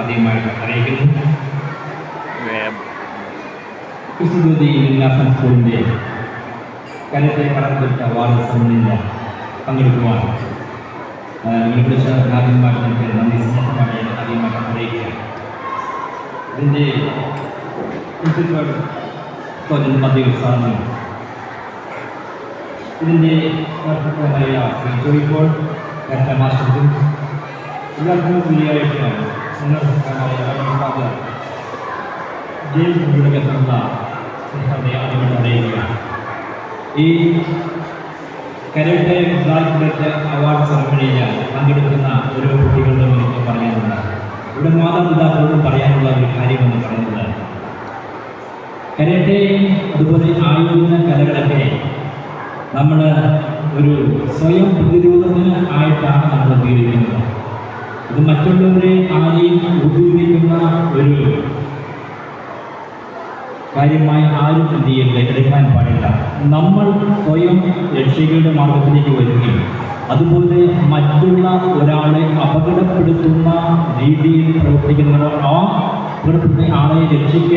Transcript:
ആദ്യമായിട്ട് അറിയിക്കുന്നു. കൃഷ്ണജ്യോതി വിന്യാസം സ്കൂളിന്റെ കരത്തെ കടമ്പറ്റ വാർഡ് സമ്മേളന പങ്കെടുക്കുവാൻ വിളിച്ച ആദ്യമായിട്ട് നമുക്ക് നന്ദി സ്നേഹമായി ആദ്യമായിട്ട് അറിയിക്കുക. ഇതിന്റെ പ്രിൻസിപ്പൽ സാധനം ഇതിന്റെ ശ്രീ ജോയിപ്പോൾ മാസ്റ്റർക്കും എല്ലാവർക്കും വലിയായിട്ട് ഫാദർ ജെയിംസ് മുഴുവനുള്ള സ്നേഹത്തെ ആദ്യമായിട്ട് ഈ കരട്ടെ ബ്ലാക്ക് ബെൽറ്റ് അവാർഡ് സെറമണിയിൽ പങ്കെടുക്കുന്ന ഓരോ കുട്ടികളുടെ എനിക്ക് പറയാനുണ്ട് ഇവിടെ മാതാപിതാക്കളോടും പറയാനുള്ള ഒരു കാര്യമെന്ന് പറയുന്നത് കരട്ടെയും അതുപോലെ ആയോധന കലകളൊക്കെ നമ്മൾ ഒരു സ്വയം പ്രതിരോധത്തിന് ആയിട്ടാണ് നമ്മൾ ഉപയോഗിക്കുന്നത്. ഇത് മറ്റുള്ളവരെ ആരെയും ഉപയോഗിക്കുന്ന ഒരു കാര്യമായി ആരും എന്ത് ചെയ്യരുത് എടുക്കാൻ പാടില്ല. നമ്മൾ സ്വയം രക്ഷകളുടെ മാർഗത്തിലേക്ക് വരികയും അതുപോലെ മറ്റുള്ള ഒരാളെ അപകടപ്പെടുത്തുന്ന രീതിയിൽ പ്രവർത്തിക്കുന്നവർ ആ അപകടപ്പെടുത്തുന്ന ആളെ രക്ഷിക്കാൻ